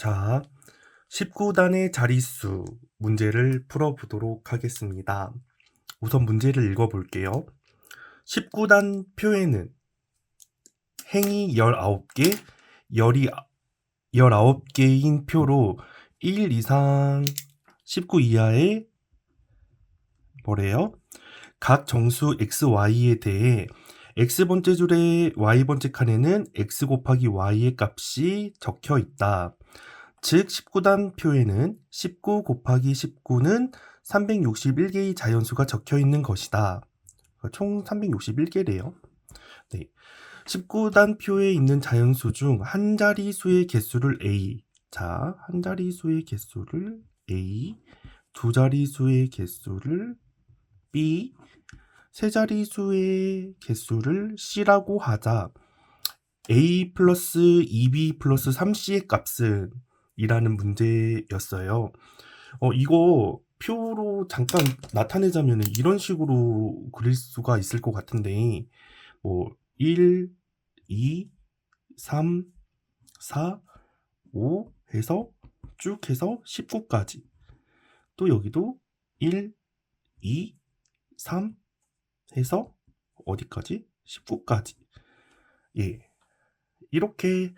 자, 19단의 자릿수 문제를 풀어보도록 하겠습니다. 우선 문제를 읽어볼게요. 19단 표에는 행이 19개, 열이 19개인 표로 1 이상 19 이하의 뭐래요? 각 정수 x, y에 대해 x번째 줄의 y번째 칸에는 x 곱하기 y의 값이 적혀 있다. 즉 19단 표에는 19 곱하기 19는 361개의 자연수가 적혀 있는 것이다. 총 361개래요. 네. 19단 표에 있는 자연수 중 한 자리 수의 개수를 A. 자, 한 자리 수의 개수를 A, 두 자리 수의 개수를 B, 세 자리 수의 개수를 C라고 하자. A 플러스 2B 플러스 3C의 값은 이라는 문제였어요. 어, 이거 표로 잠깐 나타내자면 이런 식으로 그릴 수가 있을 것 같은데, 뭐, 1, 2, 3, 4, 5 해서 쭉 해서 19까지. 또 여기도 1, 2, 3 해서 어디까지? 19까지. 예. 이렇게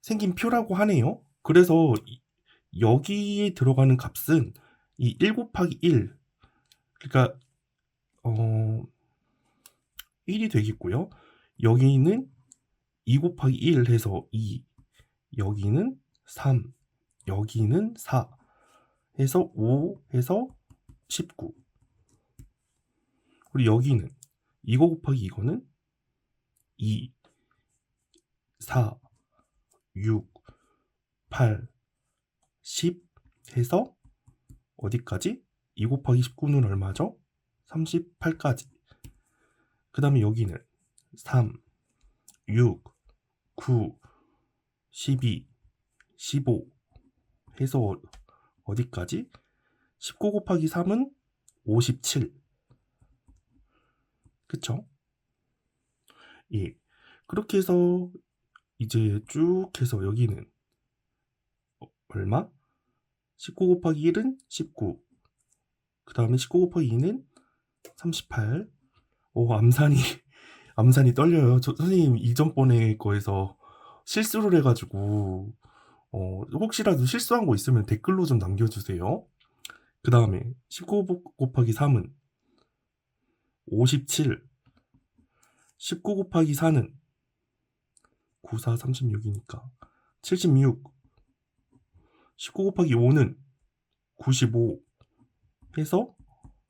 생긴 표라고 하네요. 그래서 이- 여기에 들어가는 값은 이 1 곱하기 1. 그러니까, 어, 1이 되겠고요. 여기는 2 곱하기 1 해서 2. 여기는 3. 여기는 4. 해서 5 해서 19. 그리고 여기는 이거 곱하기 이거는 2, 4, 6, 8, 10 해서 어디까지? 2 곱하기 19는 얼마죠? 38까지. 그 다음에 여기는 3, 6, 9, 12, 15 해서 어- 어디까지? 19 곱하기 3은 57. 그쵸? 예. 그렇게 해서 이제 쭉 해서 여기는 어, 얼마? 19 곱하기 1은 19. 그 다음에 19 곱하기 2는 38. 오, 암산이, 암산이 떨려요. 저, 선생님, 이전 번에 거에서 실수를 해가지고, 어, 혹시라도 실수한 거 있으면 댓글로 좀 남겨주세요. 그 다음에 19 곱하기 3은 57. 19 곱하기 4는 94, 36이니까 76. 19 곱하기 5는 95 해서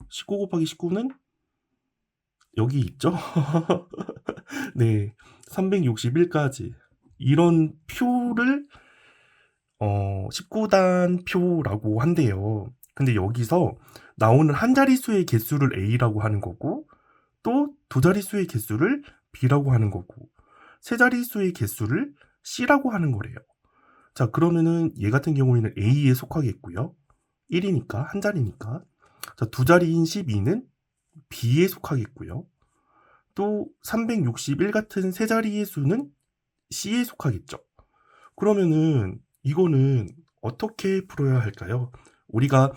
19 곱하기 19는 여기 있죠? 네. 361까지. 이런 표를 어, 19단 표라고 한대요. 근데 여기서 나오는 한 자릿수의 개수를 A라고 하는 거고, 또 두 자릿수의 개수를 B라고 하는 거고, 세 자릿수의 개수를 C라고 하는 거래요. 자, 그러면은 얘 같은 경우에는 A에 속하겠고요. 1이니까, 한 자리니까. 자, 두 자리인 12는 B에 속하겠고요. 또 361 같은 세 자리의 수는 C에 속하겠죠. 그러면은 이거는 어떻게 풀어야 할까요? 우리가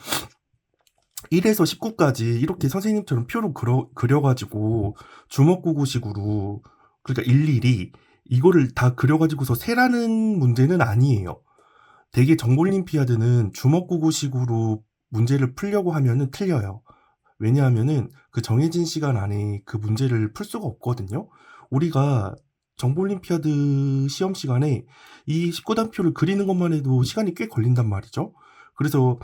1에서 19까지 이렇게 선생님처럼 표로 그려, 그려가지고 주먹구구식으로 그러니까 일일이 이거를 다 그려가지고서 세라는 문제는 아니에요. 되게 정보올림피아드는 주먹구구식으로 문제를 풀려고 하면은 틀려요. 왜냐하면은 그 정해진 시간 안에 그 문제를 풀 수가 없거든요. 우리가 정보올림피아드 시험 시간에 이 19단표를 그리는 것만 해도 시간이 꽤 걸린단 말이죠. 그래서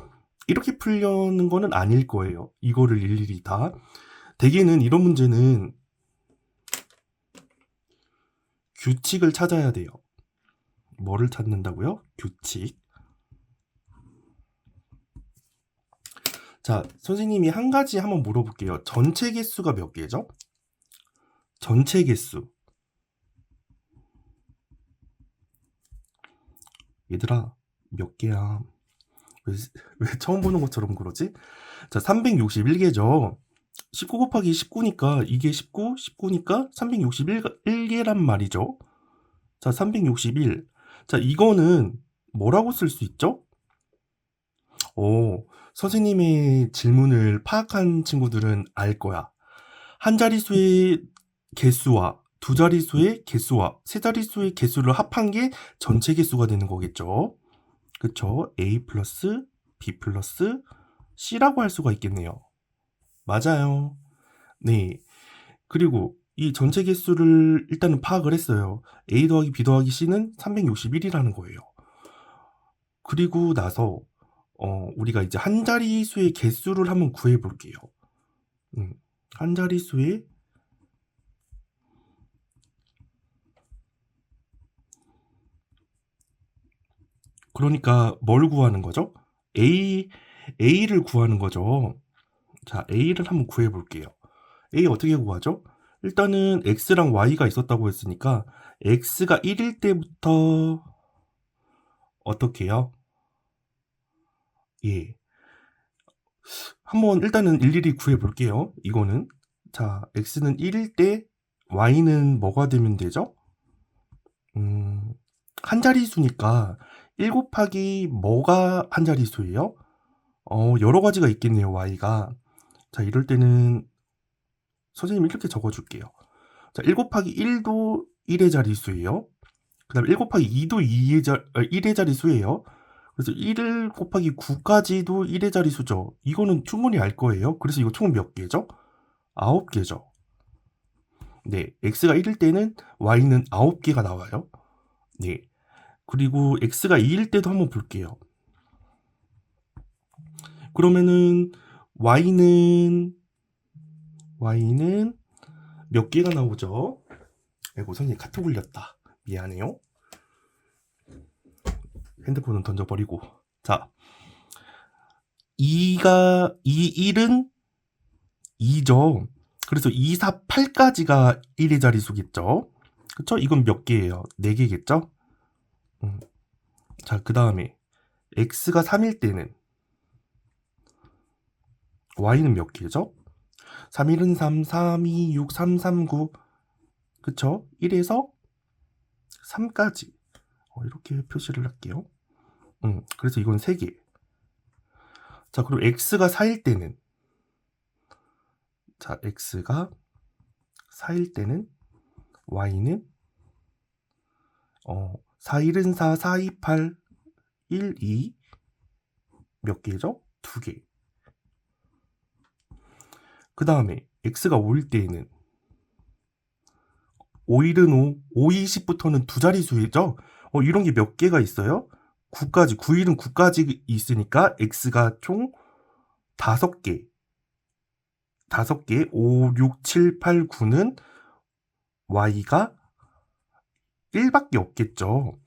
이렇게 풀려는 거는 아닐 거예요. 이거를 일일이 다. 대개는 이런 문제는 규칙을 찾아야 돼요. 뭐를 찾는다고요? 규칙. 자, 선생님이 한 가지 한번 물어볼게요. 전체 개수가 몇 개죠? 전체 개수. 얘들아, 몇 개야? 왜, 왜 처음 보는 것처럼 그러지? 자, 361개죠. 19 곱하기 19니까 이게 19, 19니까 361개란 말이죠. 자, 361. 자, 이거는 뭐라고 쓸 수 있죠? 오, 선생님의 질문을 파악한 친구들은 알 거야. 한 자릿수의 개수와 두 자릿수의 개수와 세 자릿수의 개수를 합한 게 전체 개수가 되는 거겠죠. 그쵸? A 플러스 B 플러스 C라고 할 수가 있겠네요. 맞아요. 네. 그리고 이 전체 개수를 일단은 파악을 했어요. A 더하기 B 더하기 C는 361이라는 거예요. 그리고 나서 어, 우리가 이제 한 자릿수의 개수를 한번 구해 볼게요. 음, 한 자릿수의 그러니까 뭘 구하는 거죠? A A를 구하는 거죠. 자, A를 한번 구해 볼게요. A 어떻게 구하죠? 일단은 X랑 Y가 있었다고 했으니까 X가 1일 때부터 어떻게 해요? 예. 한번 일단은 일일이 구해 볼게요. 이거는. 자, X는 1일 때 Y는 뭐가 되면 되죠? 음, 한 자릿수니까 1 곱하기 뭐가 한 자릿수예요? 어, 여러 가지가 있겠네요, Y가. 자, 이럴 때는 선생님이 이렇게 적어 줄게요. 자, 1 곱하기 1도 1의 자릿수예요. 그 다음에 1 곱하기 2도 2의 자, 1의 자릿수예요. 그래서 1 곱하기 9까지도 1의 자릿수죠. 이거는 충분히 알 거예요. 그래서 이거 총 몇 개죠? 9개죠. 네, x가 1일 때는 y는 9개가 나와요. 네. 그리고 x가 2일 때도 한번 볼게요. 그러면은 y는 y는 몇 개가 나오죠? 아이고 선생님 카톡 올렸다. 미안해요. 핸드폰은 던져버리고 자 2가 2, 1은 2죠. 그래서 2, 4, 8까지가 1의 자릿수겠죠. 그쵸? 이건 몇 개예요? 4개겠죠? 음. 자, 그 다음에 x가 3일 때는 y는 몇 개죠? 3, 1은 3, 3, 2, 6, 3, 3, 9 그쵸? 1에서 3까지 어, 이렇게 표시를 할게요. 음, 그래서 이건 3개. 자, 그럼 x가 4일 때는 자, x가 4일 때는 y는 어, 4, 1은 4, 4, 2, 8, 1, 2. 몇 개죠? 두 개. 그 다음에 x가 5일 때에는 5일은 5, 5, 20부터는 두 자릿수이죠? 어, 이런 게 몇 개가 있어요? 9까지, 9일은 9까지 있으니까 x가 총 5개. 5개, 5, 6, 7, 8, 9는 y가 1밖에 없겠죠.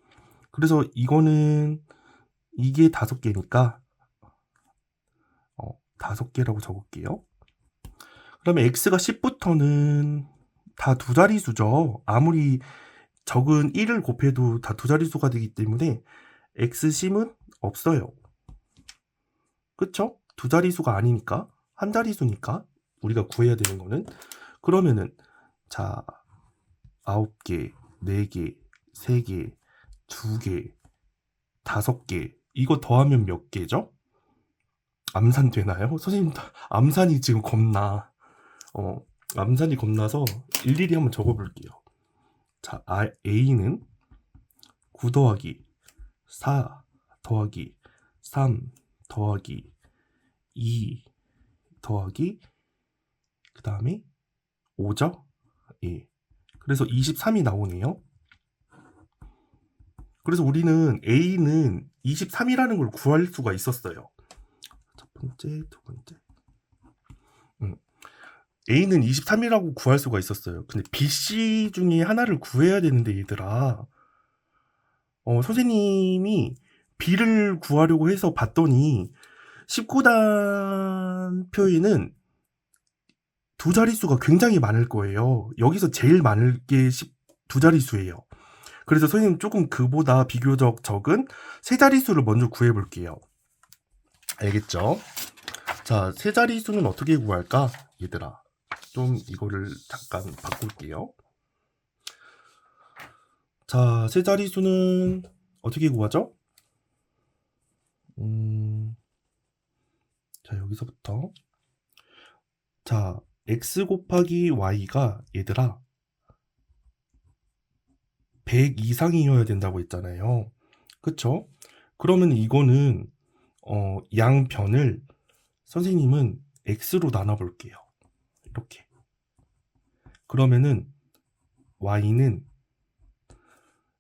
그래서 이거는 이게 5개니까 어, 5개라고 적을게요. 그다음에 x가 10부터는 다 두 자릿수죠. 아무리 적은 1을 곱해도 다 두 자릿수가 되기 때문에 x심은 없어요. 그쵸? 두 자릿수가 아니니까 한 자릿수니까 우리가 구해야 되는 거는 그러면은 자 9개, 4개, 3개, 2개, 5개 이거 더하면 몇 개죠? 암산 되나요? 선생님 암산이 지금 겁나 어 암산이 겁나서 일일이 한번 적어볼게요. 자 아, A는 9 더하기 4 더하기 3 더하기 2 더하기 그 다음에 5죠? 예. 그래서 23이 나오네요. 그래서 우리는 A는 23이라는 걸 구할 수가 있었어요. 첫 번째, 두 번째. 음. A는 23이라고 구할 수가 있었어요. 근데 B, C 중에 하나를 구해야 되는데 얘들아. 어, 선생님이 B를 구하려고 해서 봤더니 19단 표에는 두 자릿수가 굉장히 많을 거예요. 여기서 제일 많을 게 두 자릿수예요. 그래서 선생님 조금 그보다 비교적 적은 세 자릿수를 먼저 구해 볼게요. 알겠죠? 자, 세 자릿수는 어떻게 구할까? 얘들아. 좀 이거를 잠깐 바꿀게요. 자, 세 자릿수는 어떻게 구하죠? 음, 자, 여기서부터. 자, x 곱하기 y가 얘들아, 100 이상이어야 된다고 했잖아요. 그쵸? 그러면 이거는, 어, 양변을 선생님은 x로 나눠볼게요. 이렇게. 그러면은, y는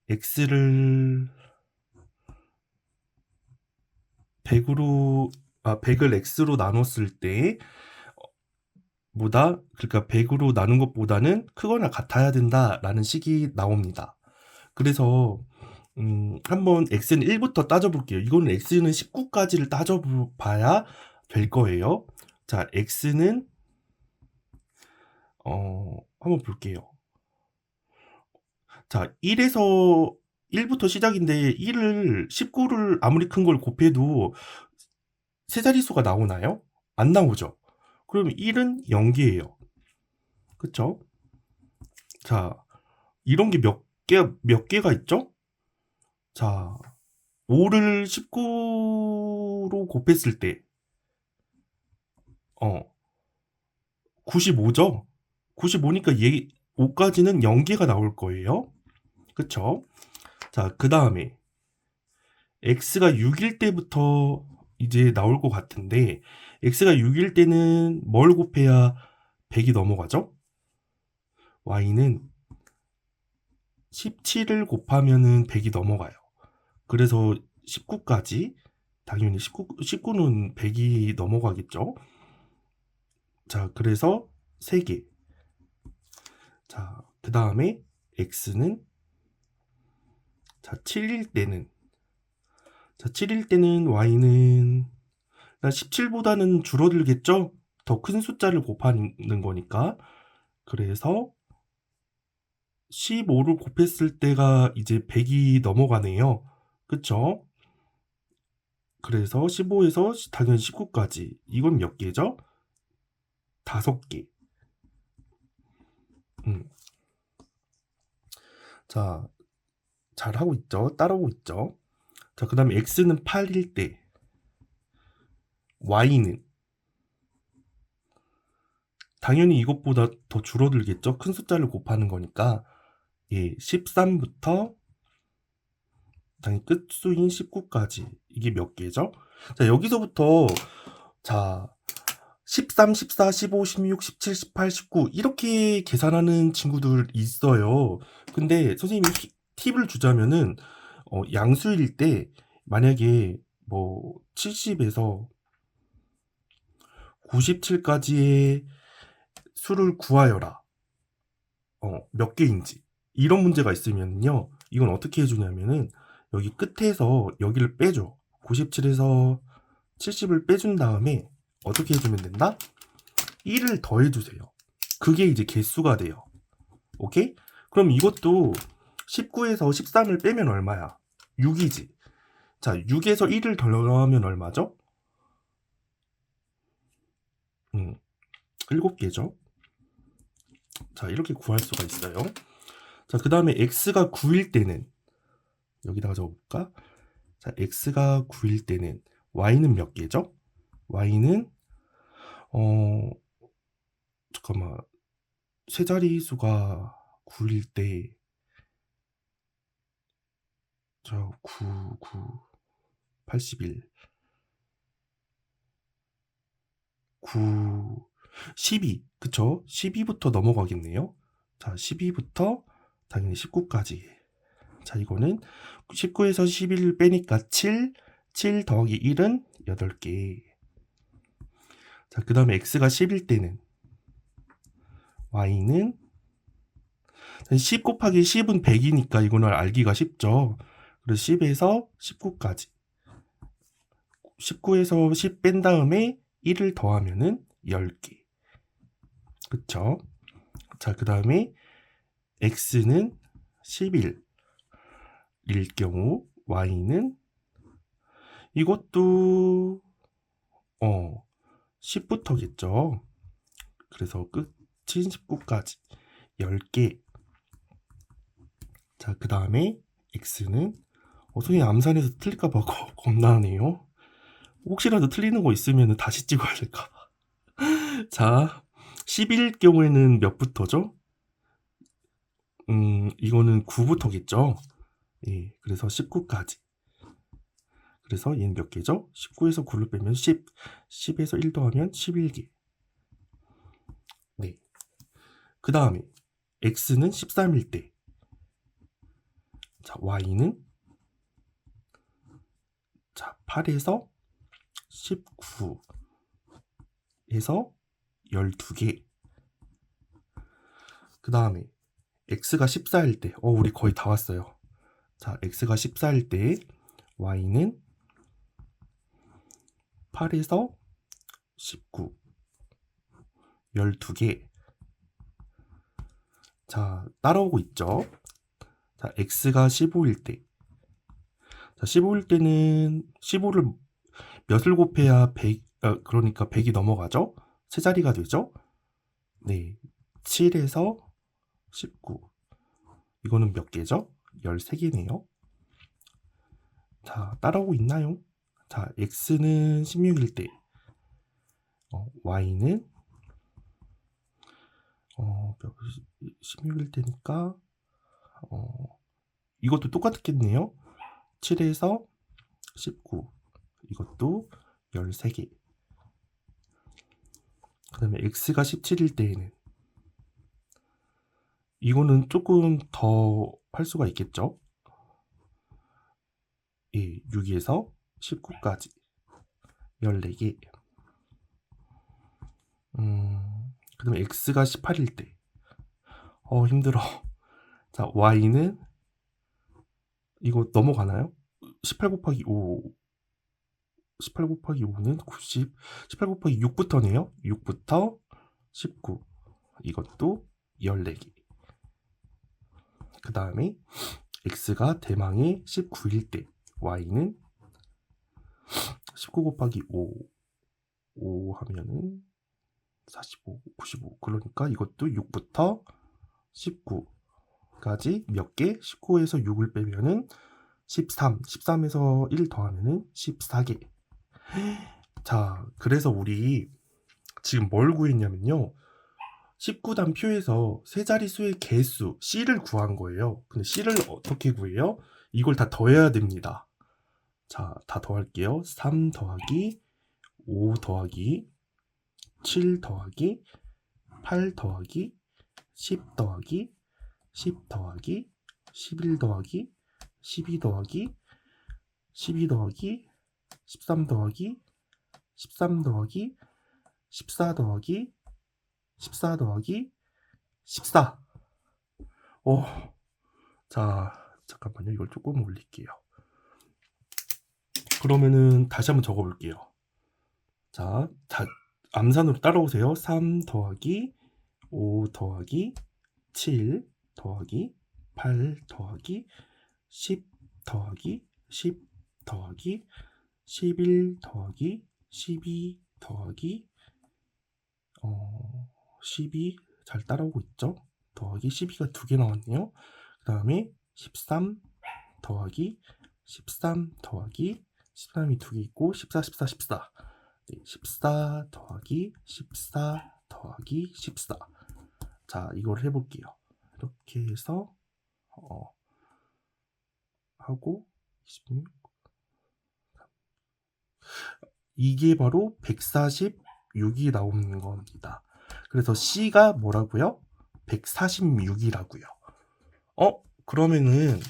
x를 100으로 아 100을 x로 나눴을 때 어, 보다 그러니까 100으로 나눈 것보다는 크거나 같아야 된다라는 식이 나옵니다. 그래서 음, 한번 x는 1부터 따져볼게요. 이거는 x는 19까지를 따져봐야 될 거예요. 자, x는 어, 한번 볼게요. 자, 1에서 1부터 시작인데 1을 19를 아무리 큰 걸 곱해도 세 자릿수가 나오나요? 안 나오죠. 그럼 1은 0개예요. 그쵸? 자, 이런 게 몇 개, 몇 개가 있죠? 자, 5를 19로 곱했을 때, 어, 95죠? 95니까 얘, 5까지는 0개가 나올 거예요. 그쵸? 자, 그 다음에 x가 6일 때부터 이제 나올 것 같은데 x가 6일 때는 뭘 곱해야 100이 넘어가죠? y는 17을 곱하면은 100이 넘어가요. 그래서 19까지 당연히 19, 19는 100이 넘어가겠죠? 자, 그래서 3개. 자, 그 다음에 x는 자, 7일 때는 자, 7일 때는 y는 17보다는 줄어들겠죠? 더 큰 숫자를 곱하는 거니까. 그래서 15를 곱했을 때가 이제 100이 넘어가네요. 그쵸? 그래서 15에서 당연히 19까지. 이건 몇 개죠? 다섯 개. 음. 자, 잘하고 있죠? 따라오고 있죠? 자, 그 다음에 x는 8일 때, y는 당연히 이것보다 더 줄어들겠죠? 큰 숫자를 곱하는 거니까, 예, 13부터 당연히 끝수인 19까지. 이게 몇 개죠? 자, 여기서부터, 자, 13, 14, 15, 16, 17, 18, 19 이렇게 계산하는 친구들 있어요. 근데 선생님이 팁을 주자면은 어, 양수일 때 만약에 뭐 70에서 97까지의 수를 구하여라. 어, 몇 개인지. 이런 문제가 있으면요. 이건 어떻게 해주냐면은 여기 끝에서 여기를 빼줘. 97에서 70을 빼준 다음에 어떻게 해주면 된다? 1을 더해주세요. 그게 이제 개수가 돼요. 오케이? 그럼 이것도 19에서 13을 빼면 얼마야? 6이지. 자, 6에서 1을 더하면 얼마죠? 음, 7개죠. 자, 이렇게 구할 수가 있어요. 자, 그 다음에 x가 9일 때는 여기다가 적어볼까? 자, x가 9일 때는 y는 몇 개죠? y는 어 잠깐만 세 자릿수가 9 일 때 자, 9, 9, 81, 9, 12, 그쵸? 12부터 넘어가겠네요. 자, 12부터 당연히 19까지. 자, 이거는 19에서 11을 빼니까 7, 7 더하기 1은 8개. 자, 그 다음에 x가 10일 때는 y는 10 곱하기 10은 100이니까 이거는 알기가 쉽죠. 그래서 10에서 19까지. 19에서 10 뺀 다음에 1을 더하면은 10개. 그쵸? 자, 그 다음에 x는 11일 경우 y는 이것도 어 10부터겠죠. 그래서 끝인 19까지 10개. 자, 그 다음에 x는 어, 선생님 암산해서 틀릴까봐 겁나네요. 혹시라도 틀리는 거 있으면 다시 찍어야 될까 봐. 자, 10일 경우에는 몇부터죠? 음, 이거는 9부터겠죠? 예, 그래서 19까지. 그래서 얘는 몇 개죠? 19에서 9를 빼면 10, 10에서 1 더하면 11개. 네. 그 다음에 x는 13일 때. 자, y는 자, 8에서 19에서 12개. 그 다음에 x가 14일 때, 어, 우리 거의 다 왔어요. 자, x가 14일 때 y는 8에서 19, 12개. 자, 따라오고 있죠. 자, x가 15일 때. 자, 15일 때는 15를 몇을 곱해야 100, 어, 그러니까 100이 넘어가죠? 세 자리가 되죠? 네. 7에서 19. 이거는 몇 개죠? 13개네요. 자, 따라오고 있나요? 자, x는 16일 때, 어, y는 어, 16일 때니까 어, 이것도 똑같겠네요. 7에서 19. 이것도 13개. 그 다음에 x가 17일 때에는 이거는 조금 더 할 수가 있겠죠? 예, 6에서 19까지 14개. 음, 그 다음에 x가 18일 때. 어, 힘들어. 자, y는 이거 넘어가나요? 18 곱하기 5. 18 곱하기 5는 90. 18 곱하기 6부터네요. 6부터 19. 이것도 14개. 그 다음에 x가 대망의 19일 때 y는 19 곱하기 5. 5 하면은 45, 95. 그러니까 이것도 6부터 19까지 몇 개? 19에서 6을 빼면은 13. 13에서 1 더하면은 14개. 자, 그래서 우리 지금 뭘 구했냐면요. 19단 표에서 세 자릿수의 개수 C를 구한 거예요. 근데 C를 어떻게 구해요? 이걸 다 더해야 됩니다. 자, 다 더할게요. 3 더하기 5 더하기 7 더하기 8 더하기 10 더하기 10 더하기 11 더하기 12 더하기 12 더하기 13 더하기 13 더하기 14 더하기 14 더하기 14. 오, 자, 잠깐만요. 이걸 조금 올릴게요. 그러면은 다시 한번 적어볼게요. 자, 자 암산으로 따라오세요. 3 더하기 5 더하기 7 더하기 8 더하기 10 더하기 10 더하기 11 더하기 12 더하기 어 12, 잘 따라오고 있죠? 더하기 12가 두 개 나왔네요. 그 다음에 13 더하기 13 더하기 13이 두개 있고 14, 14, 14. 네, 14 더하기 14 더하기 14. 자, 이걸 해볼게요. 이렇게 해서 어, 하고 26 이게 바로 146이 나오는 겁니다. 그래서 C가 뭐라고요? 146이라고요. 어? 그러면은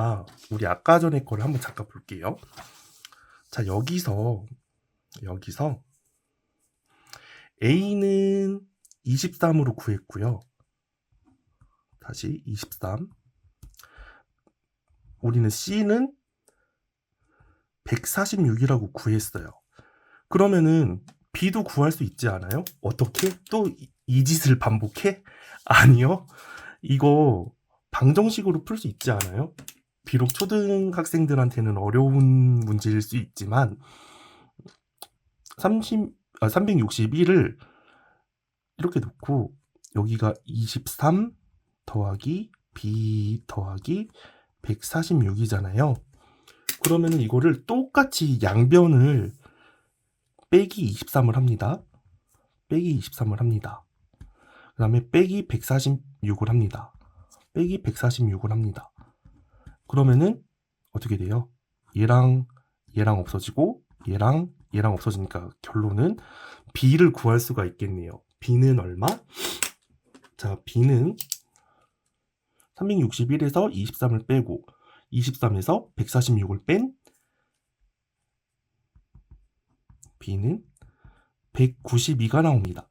아, 우리 아까 전에 거를 한번 잠깐 볼게요. 자, 여기서 여기서 A는 23으로 구했고요. 다시 23. 우리는 C는 146이라고 구했어요. 그러면은 B도 구할 수 있지 않아요? 어떻게? 또 이 짓을 반복해? 아니요. 이거 방정식으로 풀 수 있지 않아요? 비록 초등학생들한테는 어려운 문제일 수 있지만 30, 아, 361을 이렇게 놓고 여기가 23 더하기 B 더하기 146이잖아요. 그러면은 이거를 똑같이 양변을 빼기 23을 합니다. 빼기 23을 합니다. 그 다음에 빼기 146을 합니다. 빼기 146을 합니다. 그러면은 어떻게 돼요? 얘랑 얘랑 없어지고 얘랑 얘랑 없어지니까 결론은 b를 구할 수가 있겠네요. b는 얼마? 자, b는 361에서 23을 빼고 23에서 146을 뺀 b는 192가 나옵니다.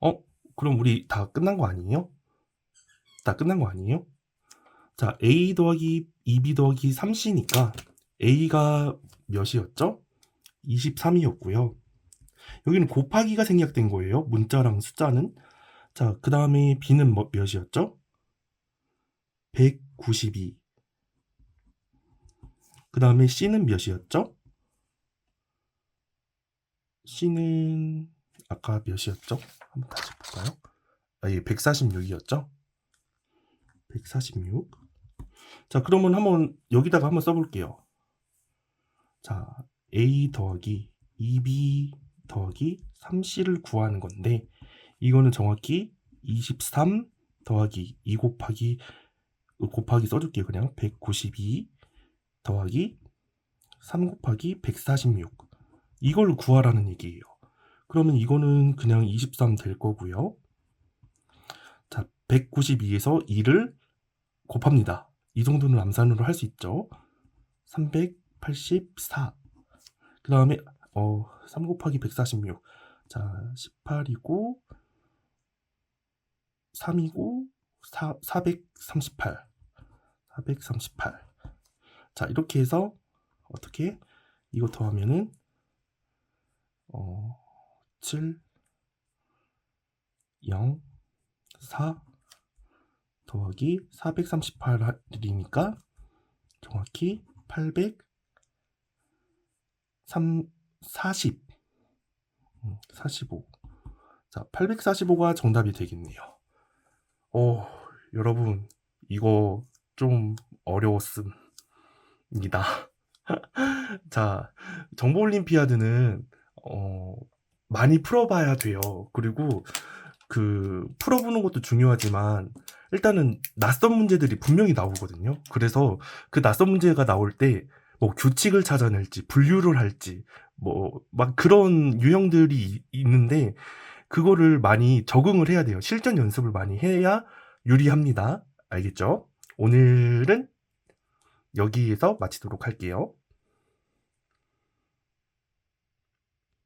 어? 그럼 우리 다 끝난 거 아니에요? 다 끝난 거 아니에요? 자, a 더하기 2b 더하기 3c니까 a가 몇이었죠? 23이었고요. 여기는 곱하기가 생략된 거예요. 문자랑 숫자는. 자, 그 다음에 b는 뭐- 몇이었죠? 192. 그 다음에 c는 몇이었죠? c는 아까 몇이었죠? 한번 다시 볼까요? 아, 예, 146이었죠? 146. 자, 그러면 한번 여기다가 한번 써볼게요. 자, a 더하기 2b 더하기 3c를 구하는 건데 이거는 정확히 23 더하기 2 곱하기 곱하기 써줄게요. 그냥 192 더하기 3 곱하기 146 이걸 구하라는 얘기예요. 그러면 이거는 그냥 23 될 거고요. 자, 192에서 2를 곱합니다. 이 정도는 암산으로 할 수 있죠. 384. 그 다음에 어, 3 곱하기 146. 자, 18이고 3이고 4, 438. 438. 자, 이렇게 해서 어떻게 이거 더하면은 어, 7 0 4 더하기 438이니까 정확히 800 3 40 음, 45 자, 845가 정답이 되겠네요. 어, 여러분 이거 좀 어려웠습니다. 자, 정보 올림피아드는 어, 많이 풀어봐야 돼요. 그리고 그 풀어보는 것도 중요하지만 일단은 낯선 문제들이 분명히 나오거든요. 그래서 그 낯선 문제가 나올 때 뭐 규칙을 찾아낼지 분류를 할지 뭐 막 그런 유형들이 이- 있는데 그거를 많이 적응을 해야 돼요. 실전 연습을 많이 해야 유리합니다. 알겠죠? 오늘은 여기에서 마치도록 할게요.